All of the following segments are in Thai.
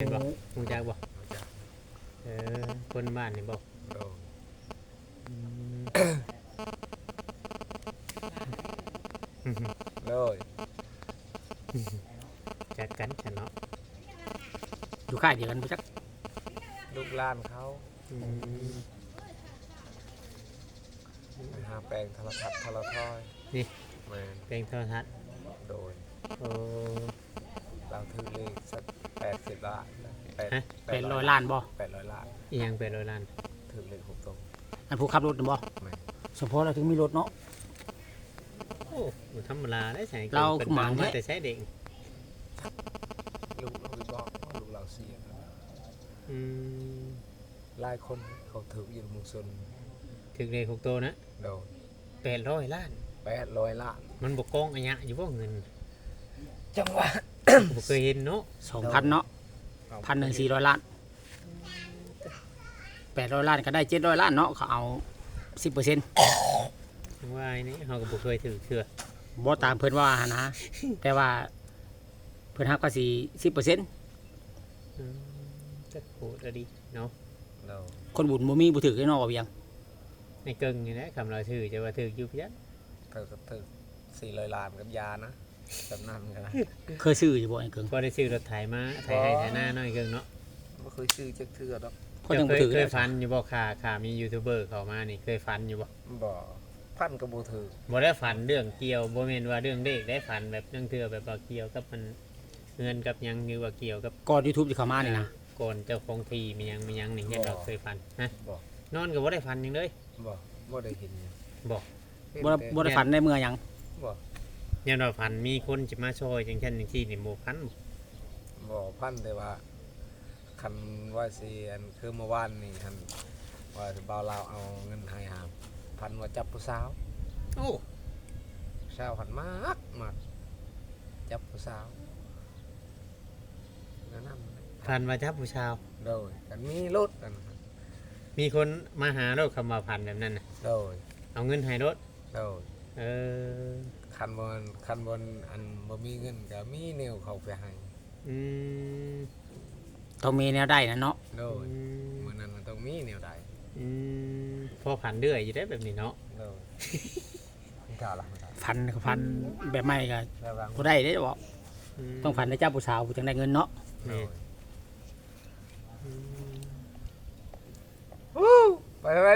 เห็นบ่ฮู้จักบ่เออ คนบ้านนี่บ่โดนอืมเลยจัดกันฉันเนาะอยู่ค่ายเดียวกันบ่จักลูกหล้านเขาอืมไปหาแปลงโทรทัศน์โทรทอยนี่แมนเพลงโทรทัศน์โดยโอ้เราถือเลขสักแปดสิ บล้านแปดฮะเป็นร้อยล้านบ่ แปดร้อยล้านอีหยังเป็นร้อยล้านถือเลขหกตรงอันผู้ขับรถน่ะบ่แมนเฉพาะเราถึงมีรถเนาะ โอ้บ่ธรรมดาได้ใส่เราเป็นหมาบางแท้มาแต่ใช้เด็กลูกเราไปบอกว่าลูกเราเสียอืมหลายคนเขาถืออยู่ในเมุงชนถึงเลขหกโตวนะโดน800ล้าน แปดร้อยล้านมันบ่โกงอันยะอยู่บ่เงินจังหวะ บ่เคยเห็นเนาะ2,000เนาะ พันหนึ่งสี่ร้อยล้านแปดร้อยล้านก็ได้เจ็ดร้อยล้านเนาะเขาเอาสิบเปอร์เซ็นต์ว่าไอ้นี่เฮาก็บ่เคยถือเทื่อบ่ตามเพิ่นว่าหนนะ แต่ว่าเพิ่นฮักก็สิสิบเปอร์เซ็นต์อืมจักโหดอะดิเนาะโดนคนบุญบ่มีบ่ถือได้เนาะว่าเพียงในเกิงนี่แหละคำเราถือจะว่าถืออยู่เพียงเขาก็ถือสี่ร้อยล้านกับยานะ แบบนั้นกันนะเคยซื้ออยู่บ่ไอ้เกิงพอได้ซื้อรถไถมาไถให้ไถหน้าหน่อยเกิงเนาะไม่เคยซื้อจักเทื่อดอกคนยังเคบ่ยถือเคเลยยฟันอยู่บ่ค่ะค่ะมียูทูบเบอร์เข้ามานี่เคยฟันอยู่บ่บ่พันกับโบถือบ่ได้ฟันเรื่องเกี่ยวบ่แม่นว่าเรื่องเด็กได้ฟันแบบเรื่องเทื่อแบบว่าเกี่ยวกับมันเงินกับหยังหรือว่าเกี่ยวกับก่อน YouTube จะเข้ามานี่นะก่อนเจ้าของทีมีหยังมีหยังนี่เห็นเราเคยฟันฮะบ่นอนก็บ่ได้ฟันหยังเลยบ่บ่ได้เห็นหยังบ่เห็นบ่ได้แต่บ่ได้ฝันได้เมื่อหยังบ่ ยันว่าฟันมีคนจะมาช่วยจังซั่นจังซี่นี่บ่ฟันบ่บ่พันแต่ว่าคันว่าสิอันคือเมื่อวานนี่คันว่าสิบ่าวลาวเอาเงินให้หาพันว่าจับผู้สาวโอ้ผู้สาวพันมากมากจับผู้สาวนั่นนั่นฟันว่าจับผู้ชาวโดยกันมีรถกันมีคนมาหารถคำว่าพันแบบนั้นน่ะโดยเอาเงินให้รถโดยเออ คันบนคันบนอันบ่มีเงินก็มีแนวเขาไปให้อืมต้องมีแนวได้นะเนาะโดยอืมมื้อนั้นมันต้องมีแนวใดอืมพอผันเดือยอยู่ได้แบบนี้เนาะโดยมีข่าวละมีข่าวฟันก็ฟันแบบใหม่ก็แล้วบางบ่ได้เด้บ่มต้องฟันให้เจ้าผู้สาวผู้จังได้เงินเนาะโดนี่ยอืมวู้ไปทำไม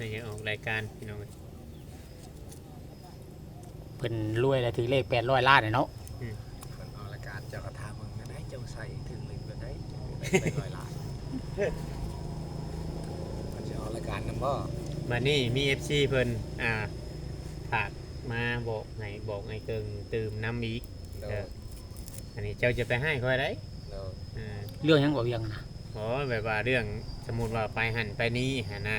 ดิในยังออกรายการพี่น้องเอ้ยเพิ่นรวยแล้วถือเลข800ล้านเนี่ยเนาะมันออกรายการเจ้ากระทามึงนั่นให้เจ้าใส่ถึงเลยไปได้ไปร้อยล้านมันจะออกรายการนำบ่บัดนี้มี FC เพิ่นอ่าฝากมาบอกไงบอกไงเกิงตื่มน้ำอีกโดเอยออันนี้เจ้าจะไปให้ค่อยได้โดยอ่าเรื่องหยังบ่เวียงนะ อ๋อแบบว่าเรื่องสมมุติว่าไปหันไปนี้หันนะ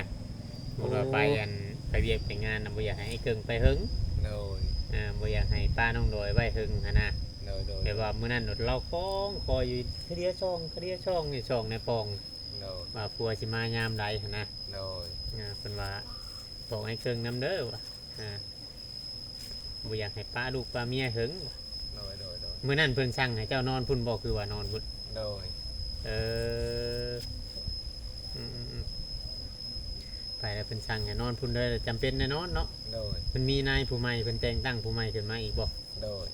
สมมุติว่าโอ้ไปกันไปเวียกไปงานน่ะบ่อยากให้ไอ้เกิงไปหึงโดยอ่าบ่อยากให้ป้าน้องโดยไว้หึงหันนะโดยโดยแบบว่ามื้อนั้นเราคล้องคอยอยู่คดีช่องคดีช่องนี่ช่องในปองโดยว่าผัวสิมายามใดหั่นนะโดยอ่าเพิ่นว่าบอกให้เครื่องนํเด้อว่าอ่าบ่อยากให้ป้าลูกป้าเมียหึงว่ะโดยโดยโดยมื้อนั้นเพิ่นสั่งให้เจ้านอนพุ่นบ่คือว่านอนพุ่นโดยเอออืมๆๆ ไปแล้วเพิ่นสั่งให้นอนพุ่นเด้อจำเป็นแน่นอนเนาะโดยเพิ่นมีนายผู้ใหม่เพิ่นแต่งตั้งผู้ใหม่ขึ้นมาอีกบ่โดย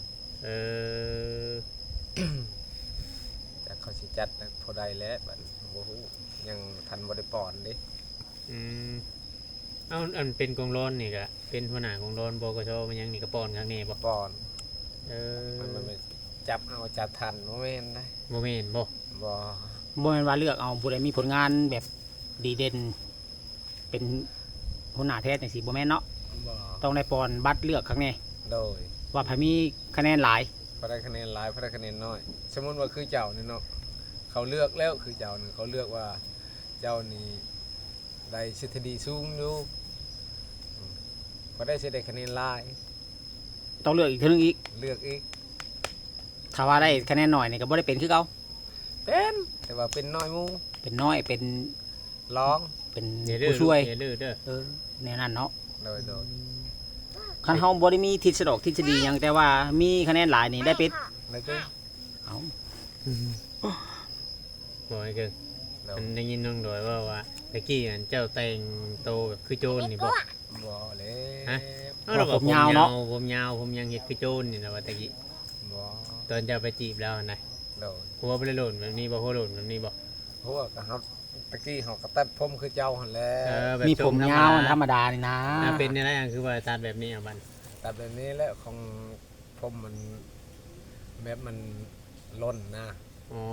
เออแต่เขาสิจัดพอได้แล้วบัดบ่ฮู้ยังทันบ่ได้ปอนเด้อืมเอาอันเป็นกองร้อนนี่ก็เป็นหัวหน้ากองร้อนบกชมันยังนี่ก็ปอนข้างนี้บ่ปอนเออมันมันไม่จับเอาจับทันบ่แม่นได้บ่แม่นบ่บ่บ่แม่นว่าเลือกเอาผู้ใดมีผลงานแบบดีเด่น เป็นหัวหน้าแท้จังซี่บ่แม่นเนาะบ่ต้องได้ปอนบัตรเลือกครั้งนี้โดยว่าไผมีคะแนนหลายพอได้คะแนนหลายพอได้คะแนนน้อย สมมุติว่าคือเจ้านี่เนาะเขาเลือกแล้วคือเจ้านี่เขาเลือกว่าเจ้านี่ได้สถิติสูงอยู่อืมพอได้สิได้คะแนนหลาย ต้องเลือกอีกเทีนึงอีกเลือกอีกถ้าว่าได้คะแนนหน่อยนี่ก็บ่ได้เป็นคือเก่าเป็นแต่ว่าเป็นน้อยหมูเป็นน้อยเป็นร้อง เป็นอย่าดื้อผู้ช่วยอย่าดื้อเด้อเออแนวนั้นเนาะโดยโดยคันเฮาบ่ได้มีทฤษฎอกทฤษฎีหยังแต่ว่ามีคะแนนหลายนี่ได้เป็ดได้เด้อเอ้าบอกให้เกิงโดยมันได้ยินน้องโดยว่าว่าตะกี้อันเจ้าแต่งโตแบบคือโจรนี่บอกบ่เลยฮะว่าผมยาวเนาะ ผมยาวผมยังเฮ็ดคือโจรนี่นะว่าตะกี้บ่ตอนเจ้าไปจีบแล้วนะโดยหัวบ่ได้โหล่นแบบนี้บ่หัวโหล่นแบบนี้บ่เพราะว่าก็เฮา ตะกี้เฮาก็ตัดผมคือเจ้าหั่นแหละเออแบบมีผมทรงยาวธธรรรรมมดาดานี่นะอ่าเป็นอะไรอะคือว่าตัดแบบนี้อะบัดตัดแบบนี้แหละของผมมันแบบมันล้นนะอ๋อ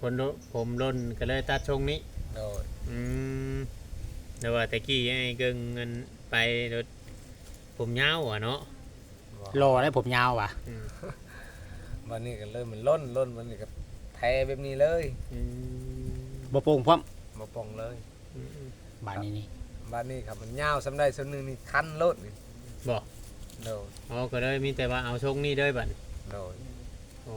คนโดผมหล่นก็เลยตัดทรงนี้ โดยอืมแต่ว่าตะกี้ไอ้เกิงเงินไปรถผมยาวอะเนาะบ่รอได้ผมยาวว่ะอืมวันนี้ก็เริ่มมันล้นล้นวันนี้ก็แทแบบนี้เลย อืม บ่โป่งพร้อมมาปองเลยอืมอืมบาดนี้นี่บ้านนี้ครับมันยาวสำได้ส่วนหนึงนี่คันรถนี่บอกโดยอ๋อก็เลยมีแต่ว่าเอาทรงนี้เด้อบัดโดยโอ้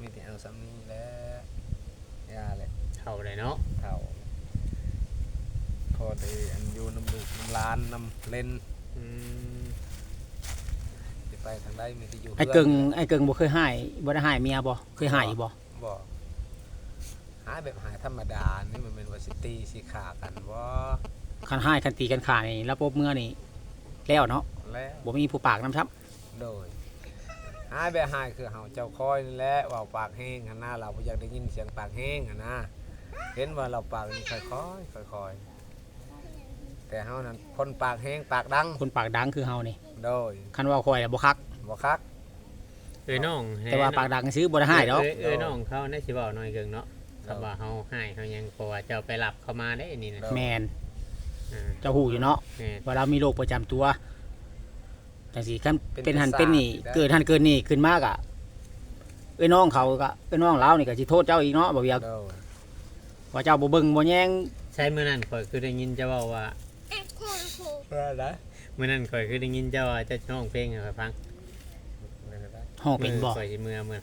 มีแต่เอาซ้ำนี้แหล้วยาเลยเท่าเลยเนาะเท่าพอได้อันอยู่น้ำลูกน้ำหลานน้ำเล่นอืมสิ ไปทางใดมีแต่อยู่ไอ้เกิงไอ้เกิงบ่เคยให้บ่ได้ให้เมียบ่เคยให้บ่บ่หายแบบหายธรรมดานี่มันเป็นวาซิตี้สิขากันบ่คันให้คันตีกันขานี่แล้วปบเมื่อนี่แล้วเนาะแล้วบ่มีผู้ปากน้ำชับโดยหายแบบหายคือเฮาเจ้าคอยนี่แหละเว่าปากแห้งหันหน้าเราบ่อยากได้ยินเสียงปากแห้งหันนะเห็นว่าเราปากนี่ค่อยๆค่อยๆแต่เฮานั้นคนปากแห้งปากดังคนปากดังคือเฮานี่ โดยคันว่าคอยแล้วบ่คัก บ่คัก เอ้ยน้องแต่ว่าปากดังซื้อบ่ได้ให้ดอกเอ้ยเอ้ยน้องเขาได้สิบอกหน่อยเกิงเนาะคำว่าเฮาให้เขายังเพราะว่าเจ้าไปหลับเขามาได้นี่นะแมนอ่าเจ้าหูอยู่เนาะแม่นว่าเรามีโรคประจำตัวจังซี่คันเป็นหันเป็นนี่เกิดหันเกิดนี่ขึ้นมากอะเอ้ยน้องเขาก็เอ้ยน้องเรานี่ก็สิโทษเจ้าอีกเนาะบ่อยากโดยว่าเจ้าบ่เบิ่งบ่แยงใช่มื้อนั้นข่อยคือได้ยินเจ้าเว้าว่าว่าได้ มื้อนั้นข่อยคือได้ยินเจ้าว่าเจะร้องเพลงให้ข้อยฟังได้ห้องเป็นบ่ มื้อข่อยสิมื้อมื้อ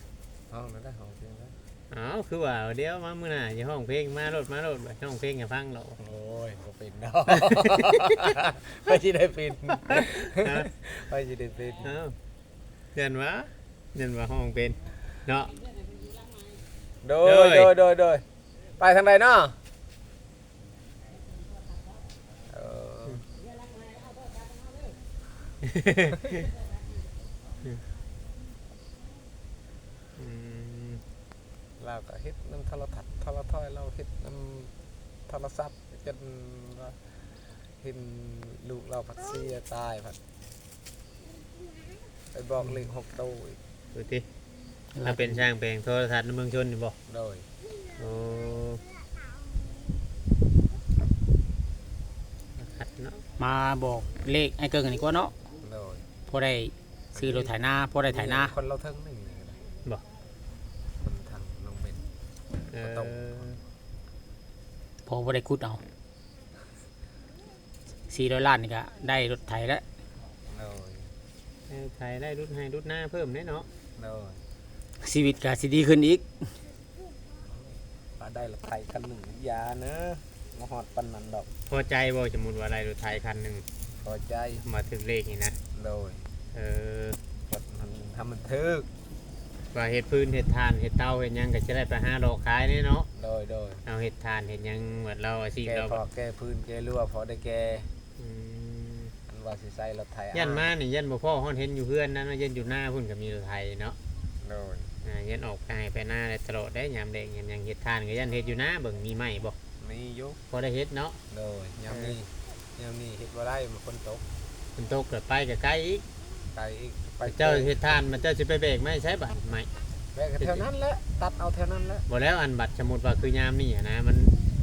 ห้องนั้นได้ห้องเพียงได้อ้าวคือว่าเดี๋ยวมามื้อหน้าอย่าห้องเพลงมารถมารถบ่ห้องเพลงให้ฟังหรอกโอ้ยบ่เป็นดอกไปสิได้เป็นฮะไปสิได้เป็นอ้าวเดือนว่าเดือนว่าห้องเป็นเนาะ โดโดยยโดยโดยโดยไปทางใดเนาะเออ อืม เราก็เฮ็ดน้ำโทรทัศน์โทรทัศน์เราเฮ็ดน้ำทรศัพท์จนเห็นลูกเราพัดเสียตายพัดไปบอกเลขหกตัวอีกดูติถ้าเป็นช่างเพลงโทรทัศน์ในเมืองชนนี่บ่โดยโอ้ขัดเนาะมาบอกเลขไอ้เกิงอันนี้ก็เนาะ พอได้ซื้อรถไถนาพอได้ไถนาคนเราเทิงหนึ่งเลยนะบ่ คนทางน้องเป็น เอต้องอพอบ่ได้คุดเอา400ล้านนี่ก็ได้รถไถแล้วโดยเออใครได้รุ่นให้รุ่นหน้าเพิ่มแน่เนาะโดยชีวิตก็สิดีขึ้นอีก ปลาได้ละไทยคันหนึ่งอยานะมาหอดปันนันดอกพอใจบ่สมมุติว่าอะไรรถไทยคันหนึงพอใจมาถึงเลขนี่นะ โดยเออกดมันทำมันทึกว่าเฮ็ดพื้นเฮ็ดทานเฮ็ดเตาเฮ็ดหยังก็จะได้ไปหาดอกขายแน่เนาะโดยโดยเอาเฮ็ดทานเฮ็ดหยังเหมือนเราอาชีพแก้เราพอแก้พื้นแก้รั่วพอได้แก้อืมอันว่าสิใส่รถไทยยันมานี่ยันบ่พ่อฮ้อนเห็นอยู่เพื่อนนั้นว่ายันอยู่หน้าพุ่นก็มีรถไทยเนาะโดยอ่ายันออกไปให้ไปหน้าได้ตลอดได้ยามแดงยามหยังเฮ็ดทานก็ยันเฮ็ดอยู่หน้าเบิ่งมีไม้บ่นี่อยุพอได้เฮ็ดเนาะ โดยยามนี้ยามนี้เฮ็ดบ่ได้มันฝนตก ฝนตกก็ไปก็ไกลอีกไกลอีกไปเจ้าเฮ็ดทานมันเจ้าสิไปเบรกไม่ใช่บัดไม่แบกกันแถวนั้นแหละตัดเอาแถวนั้นแหละบ่แล้วอันบัดสมมุติว่าคือยามนี่อะนะ มัน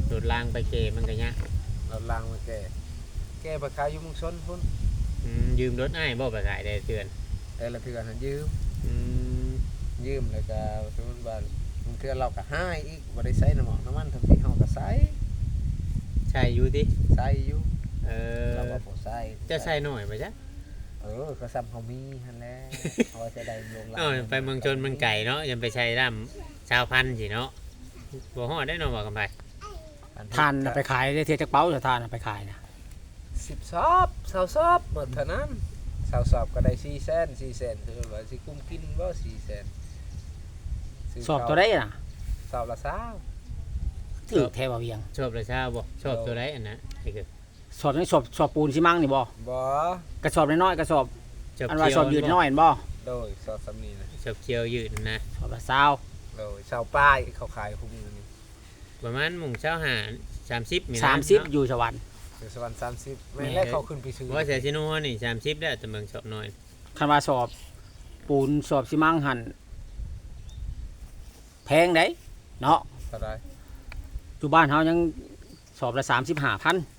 โดดลางไปเกมันก็ยะเราล้างมาแก้แก้ไปขายอยู่เมุงชนพุ่นอืมยืมรถอ้ายบ่ไปขายได้เตือนแต่ละเทื่อหันยืมอืมยืมแล้วก็สมมุติว่าบางเทื่อเราก็ให้อีกบ่ได้ใช้น้ำหมอกน้ำมันทั้งที่เฮาก็ใส่ใช่อยู่ติใส่อยู่ เออเราก็บ่ใส่จะใส่หน่อยบ่จ๊ะเออก็ซ้ำเฮามีหั่นแหละเขาจะได้ลงหลังเอ้าไปเมืองชนมันไก่เนาะยังไปใช้ร่ำชาวพันธุ์สิเนาะบ่ฮอดได้เนาะว่ากันไปอัทานน่ะไปขายได้เทียจักเป้าจะทานน่ะไปขายนะสิบสอบสาวสอบหมดเท่านั้นสาวสอบก็ได้สี่แสนสี่แสนคือว่าสิกุ้มกินบ่สี่แสนซื้สอบตัวได้น่ะสอบละสาวถือแทบ่เวียงชอบเลยชาบ่ชอบตัวใดอันนะไอ้คือ สอบนี่สอบสอบปูนสิมั่งนี่บ่บ่กระสอบน้อยๆกระสอบชอบอันว่าเคี้ยวสอบยืดน้อยเห็นบ่โดยสอบสำนีนะชอบเคี้ยวยืดนะสอบละซาวโดยชาวป้ายเขาขายคู่มือนี่ประมาณหมุ่งเช้าหาสามสิบมีนะสามสิบเนะอยู่สวรรค์อยู่สวรรค์สามสิบแม่แม่นแล้วเขาขึ้นไปซื้อว่าเสียชิโน่นี่สามสิบได้แต่เมืองชอบน้อยคันว่าสอบปูนสอบสิมั่งหันแพงได้เนาะเท่าไหรอยู่บ้านเฮายังสอบละ35,000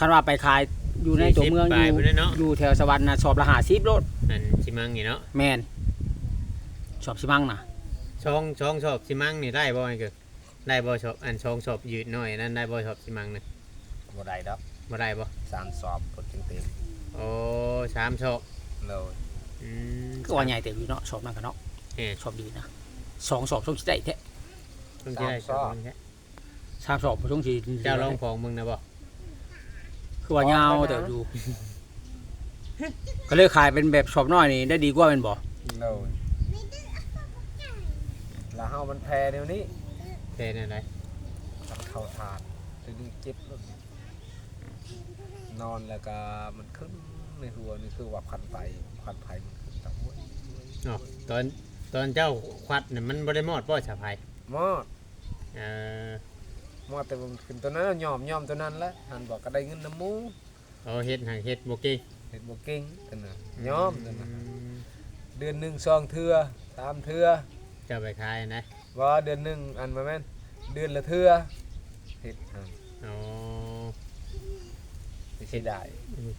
คันว่าไปขายอยู่ในตัวเมือง40อปลายยู่พุ่นเนาะ อยู่แถวสวรรค์น่ะสอบละ50โลดอันชิมังนี่เนาะแม่นสอบสิมั่งน่ะช่องช่องชอบชิมังนี่ได้บ่ไอ้คือได้บ่ชอบอันช่องชอบยืดหน่อยนั่นได้บ่ชอบชิมังนี่บ่ได้ดอกบ่ได้บ่สามสอบผลเต็มโอ้สามชอบๆเลยอืมก็ว่าใหญ่เต็มอยู่เนาะสอบนั่นก็เนาะเอ๊ะสอบดีนะสองสอบช่วงสิได้แท้ต้องที่ได้ชอบแค่สามสอบช่วงสิเจ้าลองของมึงนะบ่ คือว่ายาวแต่อยู่ก็เลยขายเป็นแบบสอบน้อยนี่ได้ดีกว่าเป็นบ่เลยแล้วเฮามันแพ้เดี๋ยวนี้เทนอะไรทำเข้าทานจะดึงเจ็บลงนอนแล้วก็มันขึ้นในหัวนี่คือว่าพันไตพันไตมันขึ้นตะหัวอ๋อตอนตอนเจ้าควัดน่ะมันบ่ได้มอดบ่ชาภัยมอดเออ มอดแต่มันขึ้นตัวนั้นยอมยอมตัวนั้นแหละหันบอกก็ได้เงินน้ำหมูเอาเฮ็ดหางเฮ็ดบ่เก่งเห็ดบเก่งตัวน่ะยอมตัวน่ะมเดือนหนึ่งสองเทือสามเทือเจ้าไปขายนะว่าเดือนหนึ่งอันมาแม่นเดือนละเทือเห็ดอันอ๋อไม่ใช่ได้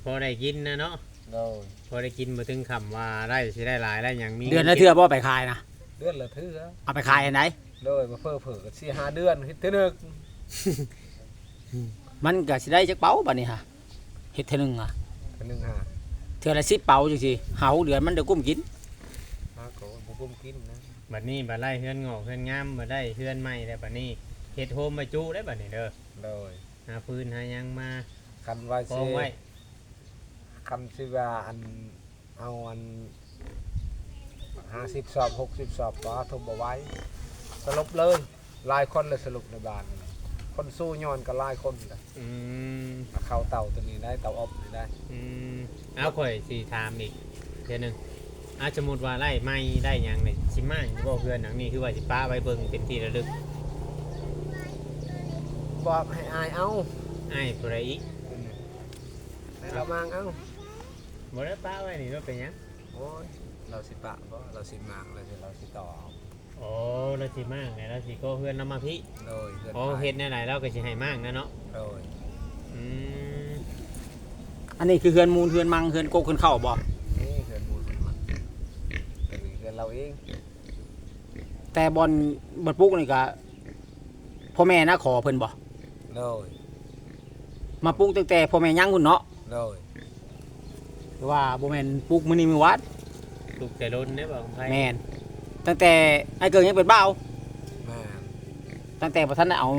พอได้กินนะเนาะโดยพอได้กินมาถึงคำว่าได้สิได้หลายได้อย่างมีเดือนละเทื่อบ่ไปขายนะเดือนละเทือเอาไปขายอันไหนโดยมาเพิ่มเผื่อสี่ห้าเดือนเฮ็ดเทือหนึง มันก็สิได้จักเป๋าบัดนี้ฮะเฮ็ดเทื่อหนึงอะเทือหนึงห้าเทื่อละ10เป๋าจังซี่เฮาเดือนมันได้กุ้มกินห้าโกบุกุ้มกินนะบัดนี้บัดไล่เฮือนงอกเฮือนงามบัดได้เฮือนใหม่ได้บัดนี้เฮ็ดโฮมมาจุได้บัดนี้เด้อโดยหาฟืนหาหยังมาคันไว้กอสิงไว้คันสิว่าอันเอาอันห้าสิบสอบหกสิบสอบก็ทุบเอาไว้สรุปเลยหลายคนเลยสรุปในบ้าน คนสู้ย้อนก็หลายคนเลยอืมมาเข้าเตาตัวนี้ได้เตาอบนี่ได้อืมเอาข่อยสิถามอีกเทื่อหนึงอาสมมุติว่าไล่ไม่ได้หยังนี่สิมาอยู่บ่เพื่อนหนังนี่คือว่าสิป้าไว้เบิ่งเป็นที่ระลึกบอกให้อายเอาอ้ายผู้ใดอีกอืมให้เรามางเอาบ่ได้ป้าไว้นี่ว่าเป็นหยังโอ้ยเราสิปะบ่เราสิมางเราสิเราสิต่อเอา โอ้เราสิมากไงเราสิก็เพื่อนนำมาพี่โดยเพื่อนโอ้เฮ็ดแนวไหนเราก็สิให้มากนะเนาะโดยอืมอันนี้คือเฮือนมูลเฮือนมังเฮือนโกกเฮือนเข้าบ่นี่เพื่อนมูลมันเป็นเพื่อนเราเองแต่บอลบอลปลุกนี่ก็พ่อแม่นะขอเพิ่นบ่โดยมาปลุกตั้งแต่พ่อแม่ยังพุ่นเนาะโดยหรือว่าบ่แม่นปลุกมื้อนี้มื้อวัดลูกแต่ล้นได้บอกไผแม่น ตั้งแต่ไอ้เกิงยังเป็นบ่าวแม่นตั้งแต่บ่ทันได้เอา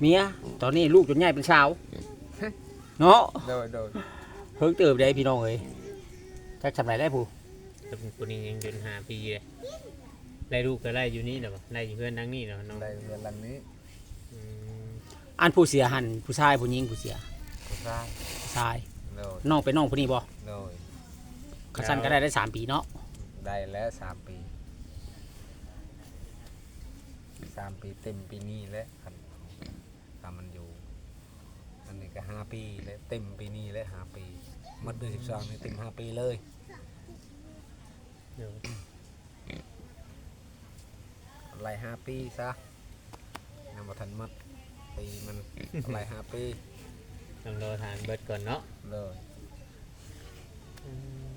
เมียตอนนี้ลูกจนใหญ่เป็นสาวเนาะโดยโดยเพิ่งเติบได้พี่น้องเอ้ยจักทำไรได้ผู้แต่เป็นคนนี้ยังจนหาปีเลยไล่ลูกก็ไล่อยู่นี่เนาะไล่อยู่เพื่อนนั่งนี่เนาะน้องได้เพื่อนหลังนี้อืมอันผู้เสียหันผู้ชายผู้หญิงผู้เสียผู้ชายผู้ชายโดยน้องเป็นน้องผู้นี้บ่โดยขัสั้นก็ได้ได้สามปีเนาะได้แล้วสามปี สามปีเต็มปีนี้แล้วคันทำมันอยู่อันนี้ก็ห้าปีแล้วเต็มปีนี้แล้วห้าปีหมดเดือนสิบสองนี่เต็มห้าปีเลยเดี๋ยวไล่ห้าปีซะยังบ่ทันหมดปีมันไล่ห้าปีต้องรอทานเบิดก่อนเนาะเลยอืม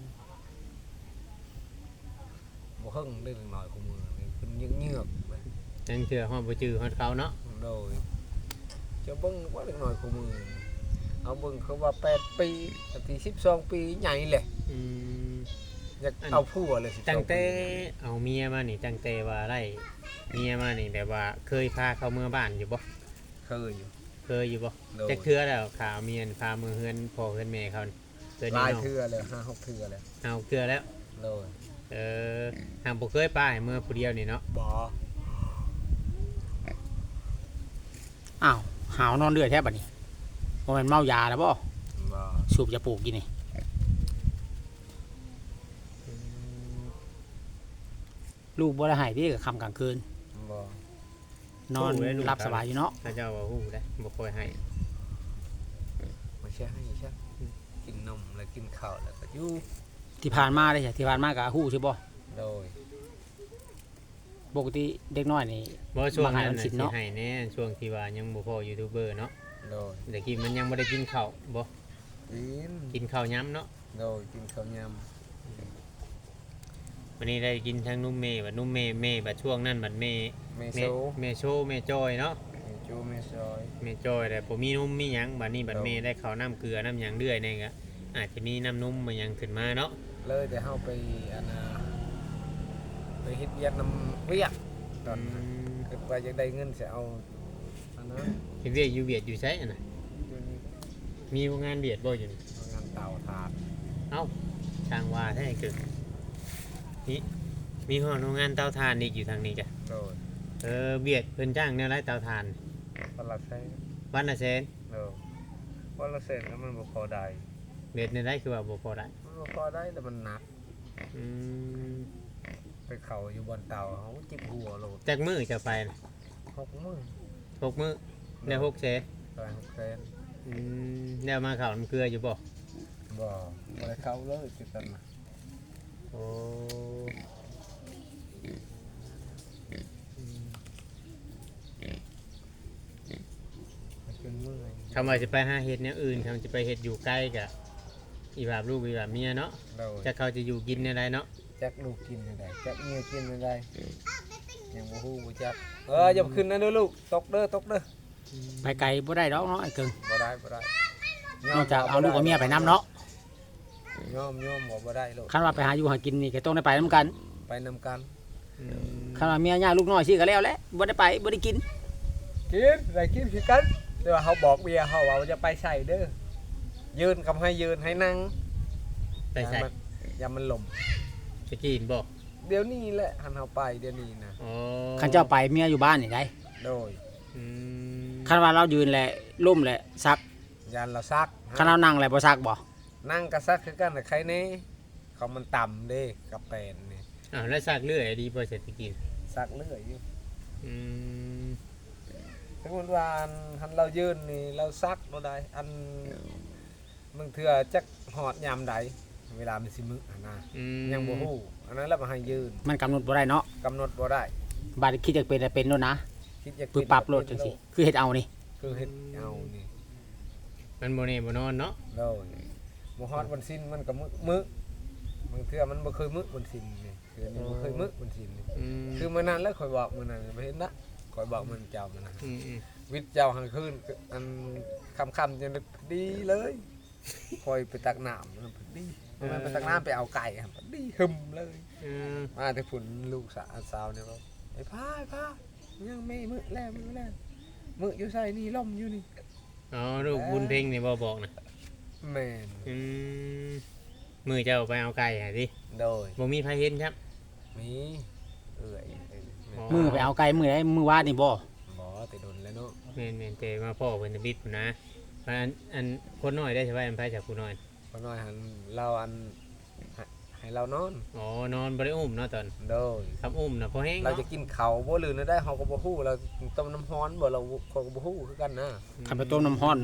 บ่เฮิ่งได้หน่อยของมือนี่เป็นเยือกๆเลย นั่นคือห้องประจือฮอดเขาเนาะโดยจะเบิ่งว่าเล็กน้อยของมือเอาเบิ่งเขาว่าแปดปีทีสิบสองปีใหญ่แหละอืม อยากอัน เอาผัวเลยสิตั้งแต่เอาเมียมานี่ตั้งแต่ว่าไล่เมียมานี่แบบว่าเคยพาเข้าเมืองบ้านอยู่บ่เคยอยู่ เคยอยู่บ่โดยจักเทื่อแล้วข่าวเมียนพามือเฮือนพ่อเฮือนแม่เขานี่เคยหลายเนาะเทื่อเลยห้าหกเทื่อเลยเอาเทื่อแล้ว โดยเออทางบ่เคยป้าให้มือผู้เดียวนี่เนาะบ่ อ้าว หาวนอนเดือดแทบบัดนี้บ่แม่นเมายาแล้วบ่บ่สูบยาปลูกกินนี่ลูกบ่ได้ให้ที่กับค่ำกลางคืน บ่นอนหลับสบายอยู่เนาะถ้าเจ้าว่าฮู้ได้บ่ค่อยให้ไม่ใช่ให้ใช่กินนมแล้วกินข้าวแล้วก็อยู่ที่ผ่านมาได้ใช่ที่ผ่านมาก็ฮู้ใช่บ่โดย ปกติเด็กน้อยนี่ บ่ช่วงนั้นบางอันน่ะสิสิเนาะ ให้แน่ช่วงที่ว่ายังบ่พอยูทูบเบอร์เนาะโดยแต่กี้มันยังบ่ได้กินข้าวบ่กินกินข้าวย้ำเนาะโดยกินข้าวยวันนี้ได้กินทั้งนุ่มเมย์บัดนุ่มเมย์เมย์บัดช่วงนั้นบัดเมย์ำเมเมโซย์เมย์โชว์เมย์จอยเนาะเมจูเมซอยเมย์จอยแต่บ่มีนุ่มมีหยังบัดนี้บัดครับเมย์ได้ข้าวน้ำเกลือน้ำหยังเรื่อยนี่ก็อาจจะมีน้ำนุ่มมาหยังขึ้นมาเนาะเลยแต่เฮาไปอันน่ะไป เฮ็ดเวียดนำเวียดตอนนั้นคิดว่าจะได้เงินสิเอาอันนั้นเฮ็ดเวียกอยู่เวียดอยู่ไสอะน่ะอยู่นี่มีโรงงานเวียดบ่อยู่นี่เอางานเตาถ่านเอ้าช่างว่าแท้คือนี่มีห้องโรงงานเตาถ่านอีกอยู่ทางนี้จ้ะโดยเออเวียดเพิ่นจ้างแนวไรเตาถ่านวันละแสนวันละแสนโดยวันละแสนแล้วมันบ่พอได้เวียดในได้คือว่าบ่พอได้มันบ่พอได้แต่มันหนักอืม ไปเข้าอยู่บนเตาเขาจิบหัวโลดจากมื้อจะไปน่ะหกมื้อหกมื้อได้หกแสนไปหกแสนอืมแล้วมาข้าวน้ำเกลืออยู่บ่บ่บ่ได้เข้าเลยคือกันน่ะโอ้อืมมันเป็นมื้อคำว่าจะไปหาเฮ็ดแนวอื่นคำจะไปเฮ็ดอยู่ใกล้กะอีบาบลูกอีบาบเมียเนาะโดยจะเขาจะอยู่กินในไรเนาะ จักลูกกินได้จักเมียกินได้ยังบ่ฮู้บ่จักเอออย่าขึ้นนะเด้อลูกตกเด้อตกเด้อไปไกลบ่ได้ดอกเนาะไอ้เกิงบ่ได้บ่ได้นอกจากเอาลูกกับเมียไปนํเนาะยอมยอมบ่บ่ได้ลูกคันว่าไปหาอยู่หากินนี่ก็ต้องได้ไปนํกัน ไปนำกันอืมคันว่าเมียย่าลูกน้อยสิก็แล้วแหละบ่ได้ไปบ่ได้กินกินได้กินคือกันแต่ว่าเขาบอกเมียเขาว่าจะไปใส่เด้อยืนกับให้ยืนให้นั่งไปใส่อย่ามันอย่ามันหล่ม จะกินบ่เดี๋ยวนี้แหละหันเฮาไปเดี๋ยวนี้นะอ๋อคันเจ้าไปเมียอยู่บ้านนี่ได้โดยอืมคันว่าเรายืนแหละล่มแหละซักยันเราซักคันเรานั่งแหละบ่ซักบ่นั่งกระซักคือกันแต่ใครเน่เขามันต่ำเด้กับแปนนี่อ้าวแล้วซากเลื่อยดีบ่เสร็จจะกินซักเรื่อยอยู่อืมสมมติว่าอันหันเรายืนนี่เราซักเราได้อันมึงเถื่อจักหอดยามใด เวลามันสิมึกหันนะอืมยังบ่ฮู้อันนั้นแล้วมาให้ยืนมันกำหนดบ่ได้เนาะกำหนดบ่ได้บาดคิดจะเป็นแต่เป็นโน่นนะคิดอยากปึ๊บปรับโลดจังซี่คือเฮ็ดเอานี่คือเฮ็ดเอานี่มันบ่แน่บ่นอนเนาะโดยบ่ฮอดวันสิ้นมันก็มึกมึกบางเทื่อมันบ่เคยมึกวันสิ้นนี่คืออันนี้บ่เคยมึกวันสิ้นนี่อืมคือมื้อนั้นแล้วข่อยบอกมื้อนั้นบ่เห็นนะข่อยบอกมันเจ้ามันนะอืมอืมวิทย์เจ้าหันคืนอันค่ำๆจนดีเลย ข่อยไปตักน้ำมันพอดีมันไปตักน้ำไปเอาไก่ครับพอดีหึมเลยอืมมาแต่ผุนลูกสาวสาวเนี่ยบอกไอ้พาไอ้พายังไม่มึกแล้วมึกแล้วมึกอยู่ใส่นี่ล่มอยู่นี่อ๋อลูกบุญเพ่งนี่บ่บอกนะแม่นอืมมือเจ้าไปเอาไก่หาดิโดยบ่มีไผเห็นครับ มีเอื่อยเอ้ยอ๋อ มือไปเอาไก่มือได้มือวาดนี่บ่บ่แต่โดนแล้วเนาะ แม่นแม่นแต่มาพ่อเพิ่นจะบิดพุ่นนะ อันอันคนน้อยได้ใช่ไหมอันไผจากผู้น้อย พอน้อยหันเราอันให้ให้เรานอนอ๋อนอนบ่ได้อุ้มเนาะตอนโดยคำอุ้มน่ะพอแห้งเราเนาะจะกินเขาวบ่ลืนได้เฮาก็บ่ฮู้เราต้มน้ำร้อนบ่เราเขาก็บ่ฮู้คือกันนะคันไปต้มน้ำร้อน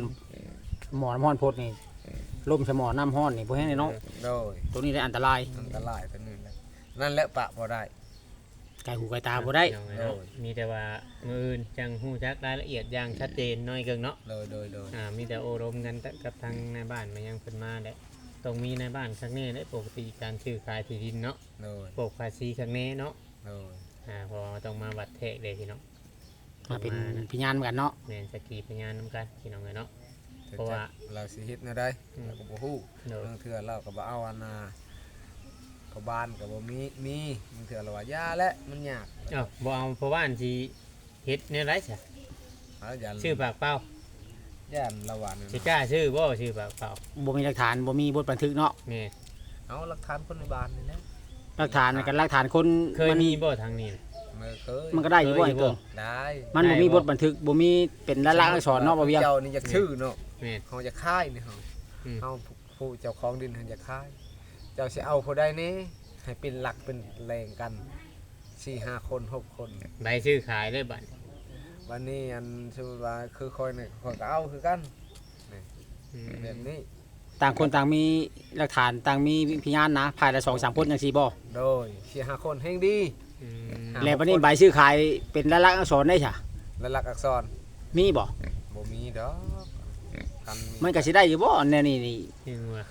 หมอน้ำร้อนพดนี่ล่มใส่หมอน้ำร้อนนี่บ่แห้งเลยเนาะโดยตัวนี้ได้อันตรายอันตรายตัวนี้แหละนั่นแหละปะบ่ได้ ไก่หูไก่ตาบ่ได้เอาไงเนาะโอ้ยมีแต่ว่ามืออื่นจังฮู้จักรายละเอียดอย่างชัดเจนหน้อยเกิงเนาะโดยโดยโดยอ่ามีแต่โอรมกันกับทางในบ้านมายังเพิ่นมาแหละต้องมีในบ้านข้างนี้ได้ปกติการซื้อขายที่ดินเนาะโดยปกภาษีข้างนี้เนาะโดยอ่าพอต้องมาวัดเทกเลยพี่น้องมาเป็นพิญญาณเหมือนกันเนาะแม่นสกีพยานนํกันพี่น้องเอ้ยเนาะแต่เพราะว่าจักเราสิเฮ็ดแนวใดอืม เราก็บ่ฮู้โดยบางเทื่อเราก็บ่เอาอันน่ะ ก็บ้านก็บ่มีมีบางเทื่อเราว่ายาและมันยากเอ้าบ่เอาเพราะว่าอันสิเฮ็ดแนวไรซะเอายันชื่อปากเป้ายันละหวานนี่สิเนาะกล้าชื่อบ่ชื่อปากเป้าบ่มีหลักฐานบ่มีบทบันทึกเนาะแม่เอาหลักฐานคนในบ้านนี่นะหลักฐานกันหลักฐานคนเคยมันมีบ่ทางนี้ มันเคยมันก็ได้อยู่บ่ไอ้เกิงได้มันบ่มีบทบันทึกบ่มีเป็นลายลักษณ์อักษรเนาะบ่เวียงเจ้านี่อยากชื่อเนาะแม่เฮาจะค่ายนี่เฮาอืม เฮาผู้เจ้าของดินเฮาจะค่าย เจ้าสิเอาผู้ใดนี่ให้เป็นหลักเป็นแรงกันสี่ห้าคนหกคน ใบชื่อขายเลยบัดวันนี้อันสมมุติว่าคือคอยนี่คอยก็เอาคือกันอืมแบบนี้ต่างคนต่างมีหลักฐานต่างมีพยานนะภายละ2 3คนจังซี่บ่โดยสี่ห้าคนแห่งดีอืมครับแล้วบัดนี้ใบซื้อขายเป็นลายลักษณ์อักษรได้ซะและหลักอักษรมีบ่บ่มีดอกคันมันก็สิได้อยู่บ่แนวนี้นี่ยังว่า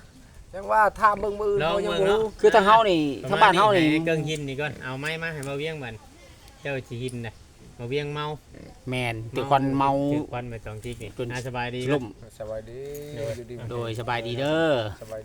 จังว่าถามเบิ่งมือลองบ่ยังเบิ่งบ่เนาะรู้คือทางเฮานี่ทางบ้านเฮานี่ให้เกิงหินนี่ก่อนเอาไม้มาให้มาเวียงบัดเจ้าสิหินน่ะมาเวียงเมาแม่นถือควันเมา ถือควันไปสองทีนี่จน อ่าสบายดี ล่มสบายดีอยู่ดีโดยสบายดีเด้อ สบายดี